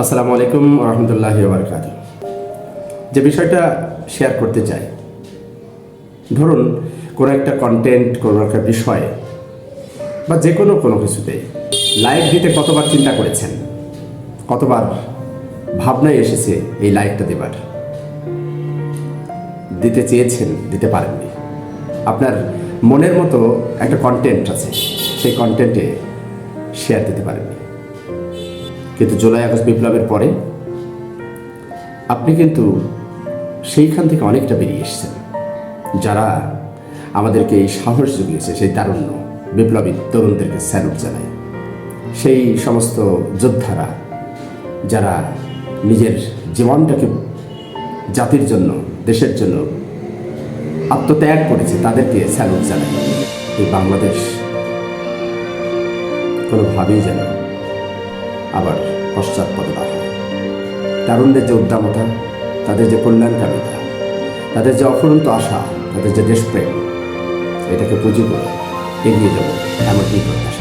আসসালামু আলাইকুম রহমতুল্লাহ বারকাত যে বিষয়টা শেয়ার করতে চাই, ধরুন কোনো একটা কন্টেন্ট কোনো একটা বিষয়ে বা যে কোনো কোনো কিছুতে লাইক দিতে কতবার চিন্তা করেছেন? কতবার ভাবনায় এসেছে এই লাইকটা দেবার? দিতে চেয়েছেন, দিতে পারেননি। আপনার মনের মতো একটা কন্টেন্ট আছে, সেই কন্টেন্টে শেয়ার দিতে পারেননি। কিন্তু জুলাই আগস্ট বিপ্লবের পরে আপনি কিন্তু সেইখান থেকে অনেকটা বেরিয়ে এসেছেন, যারা আমাদেরকে এই সাহস জুগিয়েছে, সেই তারুণ্য বিপ্লবী তরুণদেরকে স্যালুট জানায়। সেই সমস্ত যোদ্ধারা যারা নিজের জীবনটাকে জাতির জন্য, দেশের জন্য আত্মত্যাগ করেছে, তাদেরকে স্যালুট জানায়। এই বাংলাদেশ কোনোভাবেই যেন আবার পশ্চাৎপদতা হয় তারুণদের যে উদ্দামতা, তাদের যে কল্যাণকামিতা, তাদের যে অফুরন্ত আশা, তাদের যে দেশপ্রেম, এটাকে পুঁজি করে এগিয়ে যাব, এমনটি প্রত্যাশা।